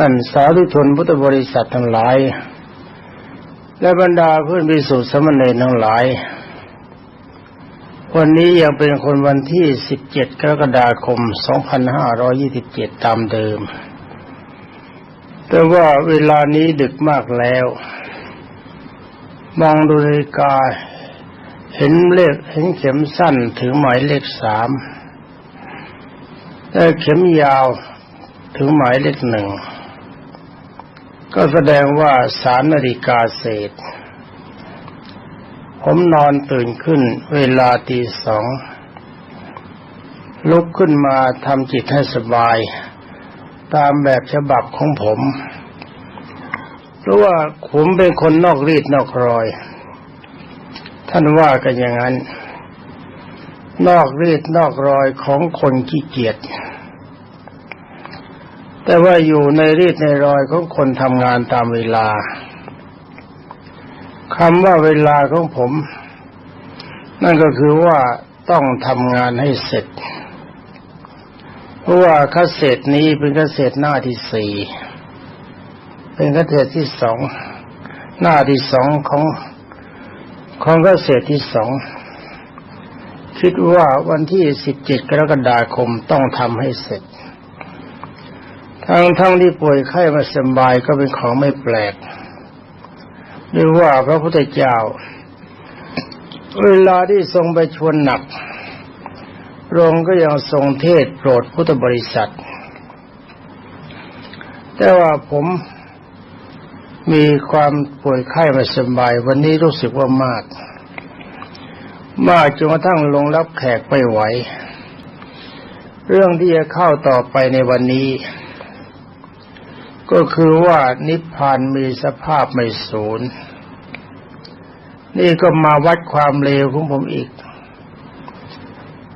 ท่านสาธุชนพุทธบริษัททั้งหลาย และบรรดาเพื่อนบิสุทธิสมณเณรทั้งหลาย วันนี้ยังเป็นคนวันที่ 17 กรกฎาคม 2527 ตามเดิม แต่ว่าเวลานี้ดึกมากแล้ว มองดูนาฬิกาเห็นเลขเห็นเข็มสั้นถึงหมายเลขสามแต่เข็มยาวถึงหมายเลขหนึ่ง ก็แสดงว่าสามนาฬิกาเศษ ผมนอนตื่นขึ้นเวลาตีสอง ลุกขึ้นมาทำจิตให้สบาย ตามแบบฉบับของผมเพราะว่าผมเป็นคนนอกรีดนอกรอย ท่านว่ากันอย่างนั้น นอกรีดนอกรอยของคนขี้เกียจ แต่ว่าอยู่ในรีดในรอยของคนทำงานตามเวลาคำว่าเวลาของผม นั่นก็คือว่าต้องทำงานให้เสร็จ เพราะว่าคัสเศษนี้เป็นคัสเศษหน้าที่สี่เป็นคัสเศษที่สองหน้าที่สองของของคัสเศษที่สองคิดว่าวันที่สิบเจ็ดกรกฎาคมต้องทำให้เสร็จ ทั้งทั้งที่ป่วยไข้มาสบายก็เป็นของไม่แปลกหรือว่าพระพุทธเจ้า เวลาที่ทรงไปชวนหนักพระองค์ก็ยังทรงเทศโปรดพุทธบริษัท แต่ว่าผมมีความป่วยไข้มาสบาย วันนี้รู้สึกว่ามาก มากจนกระทั่งลงรับแขกไม่ไหว เรื่องที่จะเข้าต่อไปในวันนี้ ก็คือว่านิพพานมีสภาพไม่สูญนี่ก็มาวัดความเลวของผมอีก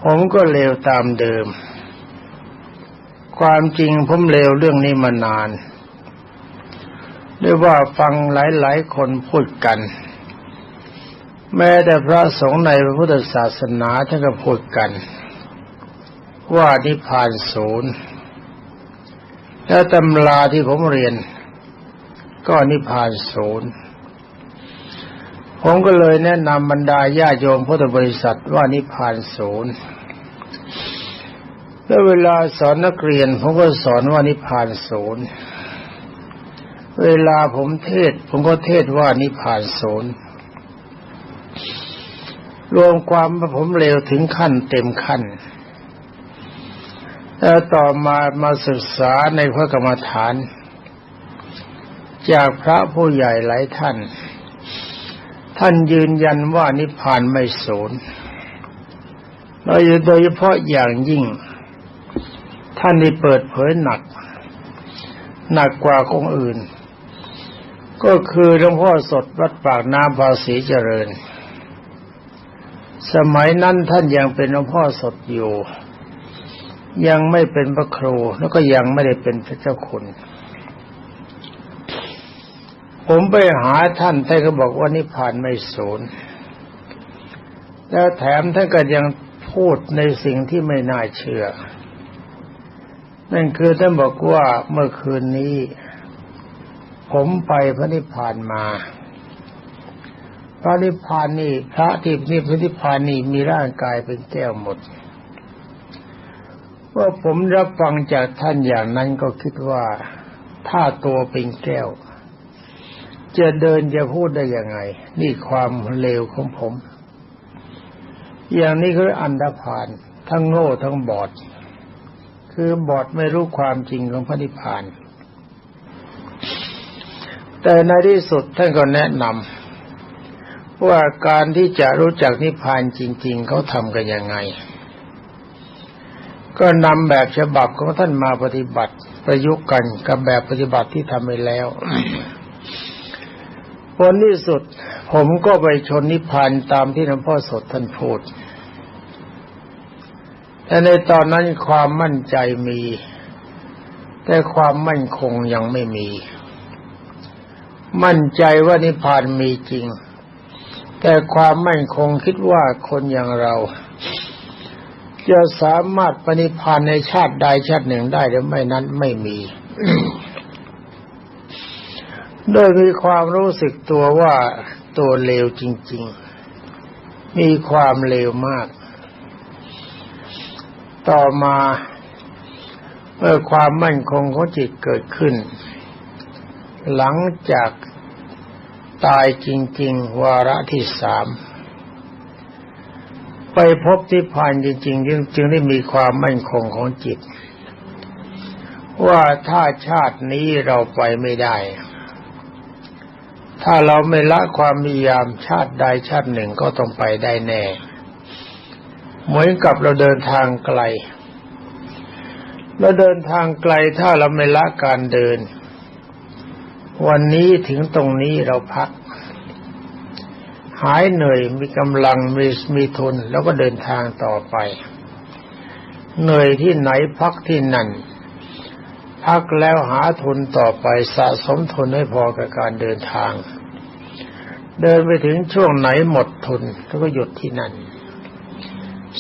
ผมก็เลวตามเดิม ความจริงผมเลวเรื่องนี้มานานด้วยว่าฟังหลายๆคนพูดกัน แม้แต่พระสงฆ์ในพระพุทธศาสนาท่านก็พูดกัน ว่านิพพานศูนย์ แล้วตำราที่ผมเรียน ก็นิพพานศูนย์ผมก็เลยแนะนำบรรดาญาโยมพุทธบริษัทว่านิพพานศูนย์แล้วเวลาสอนนักเรียนผมก็สอนว่านิพพานศูนย์เวลาผมเทศ ผมก็เทศว่านิพพานศูนย์รวมความว่าผมเร็วถึงขั้นเต็มขั้น แล้วต่อมามาศึกษาในพระกรรมฐาน จากพระผู้ใหญ่หลายท่าน ท่านยืนยันว่านิพพานไม่สูญโดยเฉพาะอย่างยิ่ง ท่านได้เปิดเผยหนัก หนักกว่าองค์อื่น ก็คือหลวงพ่อสดวัดปากน้ำภาษีเจริญ สมัยนั้นท่านยังเป็นหลวงพ่อสดอยู่ ยังไม่เป็นพระครูแล้วก็ยังไม่ได้เป็นพระเจ้าคุณ ผมไปหาท่านท่านก็บอกว่านิพพานไม่สูญแล้วแถมท่านก็ยังพูดในสิ่งที่ไม่น่าเชื่อ นั่นคือท่านบอกว่าเมื่อคืนนี้ ผมไปพระนิพพานมา พระนิพพานนี่พระที่นี่พระนิพพานนี่มีร่างกายเป็นแก้วหมด ว่าผมรับฟังจากท่านอย่างนั้นก็คิดว่า ถ้าตัวเป็นแก้ว จะเดินจะพูดได้ยังไง นี่ความเลวของผม อย่างนี้คืออันดพานทั้งโง่ทั้งบอด คือบอดไม่รู้ความจริงของพระนิพพาน แต่ในที่สุดท่านก็แนะนำว่าการที่จะรู้จักนิพพานจริง ๆ เขาทำกันยังไง ก็นำแบบฉบับของท่านมาปฏิบัติประยุกต์กันกับแบบปฏิบัติที่ทำไปแล้วผลที่สุด ผมก็ไปชนนิพพานตามที่หลวงพ่อสดท่านพูดแต่ในตอนนั้นความมั่นใจมี แต่ความมั่นคงยังไม่มี มั่นใจว่านิพพานมีจริง แต่ความมั่นคงคิดว่าคนอย่างเรา จะสามารถปณิพานในชาติใดชาติหนึ่งได้หรือไม่นั้นไม่มี โดยมีความรู้สึกตัวว่าตัวเลวจริง ๆ มีความเลวมาก ต่อมาเมื่อความมั่นคงของจิตเกิดขึ้น หลังจากตายจริง ๆ วาระที่สาม ไปพบที่พานจริงๆจึงจึงได้มีความมั่นคงของจิต ว่าถ้าชาตินี้เราไปไม่ได้ ถ้าเราไม่ละความพยายามชาติใดชาติหนึ่งก็ต้องไปได้แน่ เหมือนกับเราเดินทางไกล เราเดินทางไกลถ้าเราไม่ละการเดิน วันนี้ถึงตรงนี้เราพัก หายเหนื่อยมีกำลังมีมีทุนแล้วก็เดินทางต่อไป เหนื่อยที่ไหนพักที่นั่น พักแล้วหาทุนต่อไปสะสมทุนให้พอกับการเดินทาง เดินไปถึงช่วงไหนหมดทุนแล้วก็หยุดที่นั่น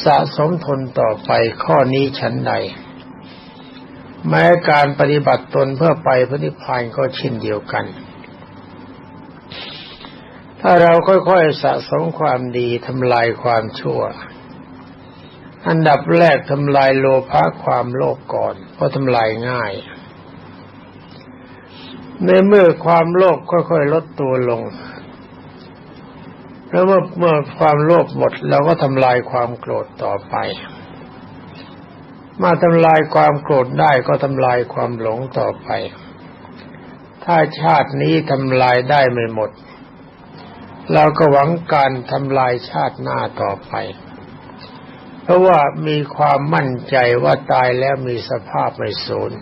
สะสมทุนต่อไปข้อนี้ชั้นใด แม้การปฏิบัติตนเพื่อไปพระนิพพานก็เช่นเดียวกัน ถ้าเราค่อยๆสะสมความดีทำลายความชั่ว อันดับแรกทำลายโลภะความโลภก่อน เพราะทำลายง่าย ในเมื่อความโลภค่อยๆลดตัวลง แล้วเมื่อเมื่อความโลภหมดเราก็ทำลายความโกรธต่อไป มาทำลายความโกรธได้ก็ทำลายความหลงต่อไป ถ้าชาตินี้ทำลายได้ไม่หมด เราก็หวังการทำลายชาติหน้าต่อไป เพราะว่ามีความมั่นใจว่าตายแล้วมีสภาพไม่สูญ